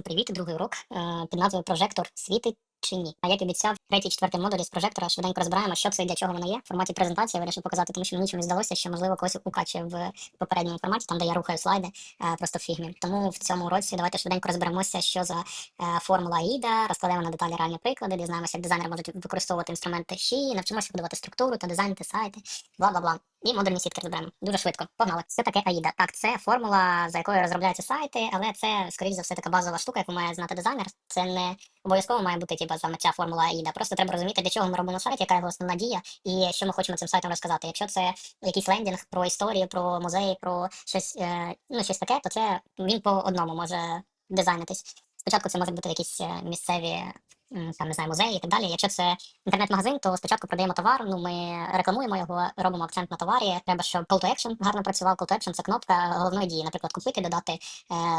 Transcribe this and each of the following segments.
Привіт, другий урок е, під назвою Прожектор світить чи ні. А як обіцяв, третій, четвертий модулі з прожектора швиденько розбираємо, що це і для чого воно є. В форматі презентації я вирішив показати, тому що мені чомусь здалося, що можливо когось укачує в попередньому форматі, там де я рухаю слайди, е, просто в фігмі. Тому в цьому уроці давайте швиденько розберемося, що за е, формула AIDA, розкладемо на деталі реальні приклади, дізнаємося, як дизайнери можуть використовувати інструменти щі, навчимося будувати структуру та дизайнити сайти, бла бла бла. І модульні сітки розберемо. Дуже швидко. Погнали. Це таке AIDA. Так, це формула, за якою розробляються сайти, але це, скоріш за все, така базова штука, яку має знати дизайнер. Це не обов'язково має бути типу, саме ця формула Аїда. Просто треба розуміти, для чого ми робимо сайт, яка його основна дія, і що ми хочемо цим сайтом розказати. Якщо це якийсь лендінг про історію, про музеї, про щось, е, ну, щось таке, то це він по одному може дизайнитись. Спочатку це можуть бути якісь е, місцеві там не знаю, музеї і так далі. Якщо це інтернет-магазин, то спочатку продаємо товар, ну ми рекламуємо його, робимо акцент на товарі. Треба, щоб call to action гарно працював. Call to action – це кнопка головної дії, наприклад, купити, додати, е,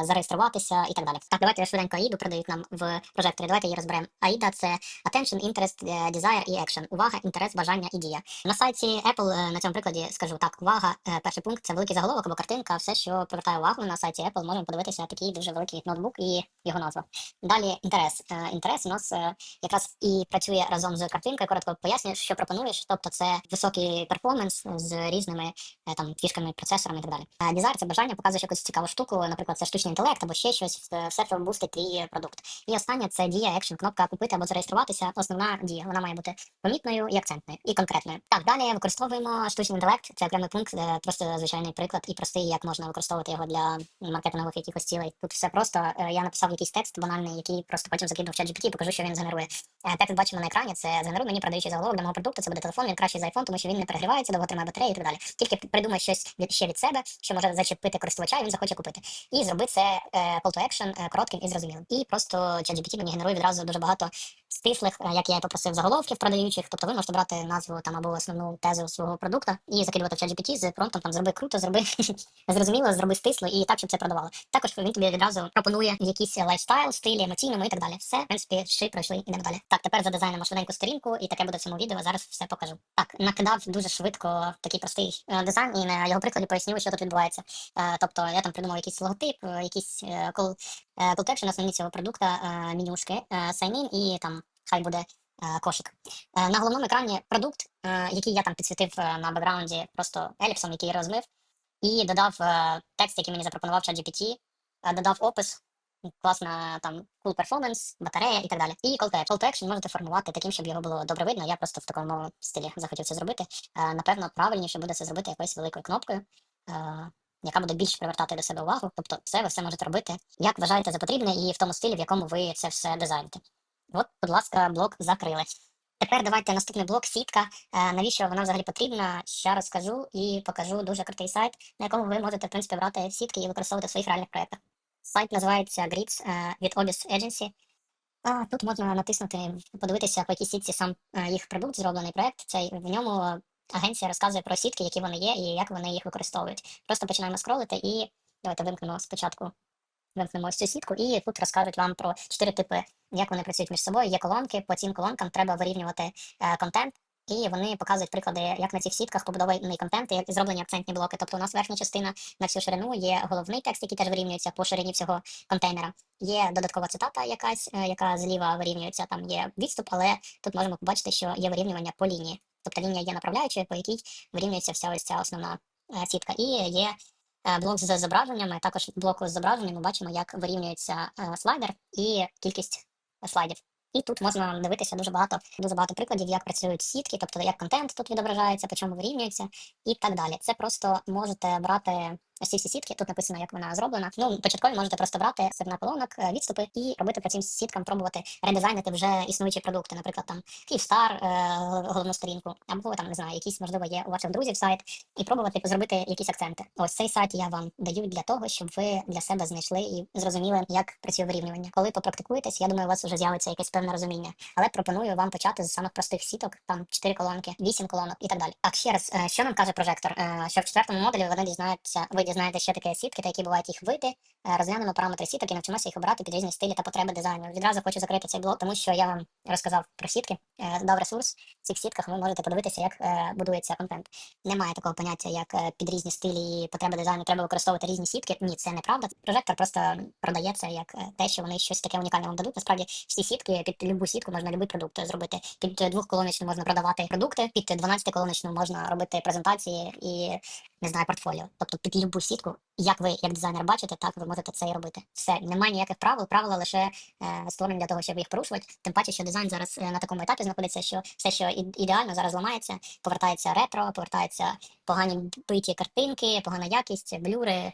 зареєструватися і так далі. Так, давайте я швиденько AIDA продають нам в прожекторі. Давайте її розберемо. AIDA – це Attention, Interest, е, Desire і Action. Увага, інтерес, бажання і дія. На сайті Apple е, на цьому прикладі скажу так. Увага, перший пункт це великий заголовок або картинка. Все, що привертає увагу на сайті Apple, можемо подивитися такий дуже великий ноутбук і його назва. Далі інтерес. Інтерес у нас якраз і працює разом з картинкою. Коротко пояснюю, що пропонуєш. Тобто, це високий перформанс з різними е, там фішками, процесорами і так далі. А це бажання показуєш якусь цікаву штуку, наприклад, це штучний інтелект або ще щось, е, все, що бустить твій продукт. І останнє це дія, екшн, кнопка купити або зареєструватися. Основна дія. Вона має бути помітною і акцентною, і конкретною. Так, далі використовуємо штучний інтелект. Це окремий пункт, просто звичайний приклад і простий, як можна використовувати його для маркетингових якихось цілей. Тут все просто. Е, Я написав якийсь текст банальний, який просто потім закинув в чат GPT покажу, що він згенерує. Е, Текст бачимо на екрані. Це згенеруй мені продаючий заголовок для мого продукту. Це буде телефон, він кращий за iPhone, тому що він не перегрівається, довго тримає батарею і так далі. Тільки придумай щось від ще від себе, що може зачепити користувача, і він захоче купити. І зроби це е, call to action е, коротким і зрозумілим. І просто ChatGPT мені генерує відразу дуже багато стислих, е, як я і попросив заголовків продаючих. Тобто ви можете брати назву там або основну тезу свого продукту і закидувати в ChatGPT з промптом там зроби круто, зроби зрозуміло, зроби стисло і так, щоб це продавало. Також він тобі відразу пропонує якийсь лайфстайл, стилі, емоційному і так далі. Все, в принципі, ще пройшли, ідемо далі. Так, тепер задизайнимо швиденьку сторінку, і таке буде в цьому відео. Зараз все покажу. Так, накидав дуже швидко такий простий е, дизайн, і на його прикладі поясню, що тут відбувається. Е, тобто я там придумав якийсь логотип, е, якийсь е, to action, основні цього продукта, менюшки, in і там хай буде е, кошик. Е, На головному екрані продукт, е, який я там підсвітив на бекграунді просто еліпсом, який я розмив, і додав текст, який мені запропонував ChatGPT, додав опис, класна там cool performance, батарея і так далі. І call to. Call to action можете формувати таким, щоб його було добре видно. Я просто в такому стилі захотів це зробити. Напевно, правильніше буде це зробити якоюсь великою кнопкою. Яка буде більше привертати до себе увагу, тобто це ви все можете робити, як вважаєте за потрібне, і в тому стилі, в якому ви це все дизайните. От, будь ласка, блок закрили. Тепер давайте наступний блок сітка. Е, навіщо вона взагалі потрібна? Ще розкажу і покажу дуже крутий сайт, на якому ви можете в принципі брати сітки і використовувати в своїх реальних проєктах. Сайт називається Grids е, від Obis Agency. А, тут можна натиснути, подивитися, по якій сітці сам е, їх продукт, зроблений проєкт. В ньому агенція розказує про сітки, які вони є і як вони їх використовують. Просто починаємо скролити і давайте вимкнемо спочатку. Вимкнемо цю сітку, і тут розкажуть вам про чотири типи, як вони працюють між собою. Є колонки, по цим колонкам треба вирівнювати е, контент, і вони показують приклади, як на цих сітках побудований контент і зроблені акцентні блоки. Тобто у нас верхня частина на всю ширину є головний текст, який теж вирівнюється по ширині всього контейнера. Є додаткова цитата, якась, е, яка зліва вирівнюється, там є відступ, але тут можемо побачити, що є вирівнювання по лінії. Тобто лінія є направляючою, по якій вирівнюється вся ось ця основна е, сітка. І є блок з зображеннями. Також блоку з зображеннями ми бачимо, як вирівнюється е, слайдер і кількість е, слайдів. І тут можна дивитися дуже багато, дуже багато прикладів, як працюють сітки, тобто як контент тут відображається, по чому вирівнюється і так далі. Це просто можете брати ось всі сітки. Тут написано, як вона зроблена. Ну, початкові можете просто брати серед колонок, е, відступи і робити по цим сіткам, пробувати редизайнити вже існуючі продукти, наприклад, там Київстар, е, головну сторінку, або там не знаю, якісь можливо є у ваших друзів сайт, і пробувати зробити якісь акценти. Ось цей сайт я вам даю для того, щоб ви для себе знайшли і зрозуміли, як працює вирівнювання. Коли попрактикуєтесь, я думаю, у вас вже з'явиться якесь певне розуміння. Але пропоную вам почати з самих простих сіток, там 4 колонки, 8 колонок і так далі. Так, ще раз, е, що нам каже прожектор? Що в четвертому модулі вони дізнаються, ви дізнаєтеся, що таке сітки та які бувають їх види. Е, Розглянемо параметри сіток і навчимося їх обирати під різні стилі та потреби дизайну. Відразу хочу закрити цей блок, тому що я вам розказав про сітки, е, дав ресурс. В цих сітках ви можете подивитися, як е, будується контент. Немає такого поняття, як під різні стилі і потреби дизайну треба використовувати різні сітки. Ні, це неправда. Прожектор просто продається як те, що вони щось таке унікальне вам дадуть. Насправді всі сітки під любу сітку можна будь продукт зробити. Під двохколоночну можна продавати продукти, під 12-колоночну можна робити презентації і не знаю, портфоліо. Тобто під любу сітку, як ви як дизайнер бачите, так ви можете це і робити. Все, немає ніяких правил. Правила лише е, створені для того, щоб їх порушувати. Тим паче, що дизайн зараз е, на такому етапі знаходиться, що все, що ідеально, зараз ламається, повертається ретро, повертаються погані биті картинки, погана якість, блюри,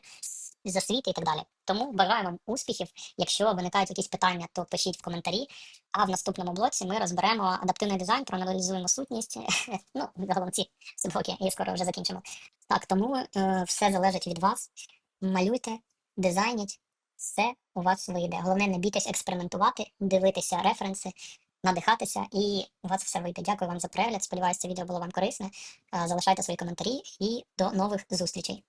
засвіти і так далі. Тому бажаю вам успіхів. Якщо виникають якісь питання, то пишіть в коментарі. А в наступному блоці ми розберемо адаптивний дизайн, проаналізуємо сутність. ну, загалом ці блоки, і скоро вже закінчимо. Так, тому е, все залежить від вас. Малюйте, дизайніть, все у вас вийде. Головне, не бійтесь експериментувати, дивитися референси, надихатися, і у вас все вийде. Дякую вам за перегляд. Сподіваюся, це відео було вам корисне. Е, Залишайте свої коментарі і до нових зустрічей.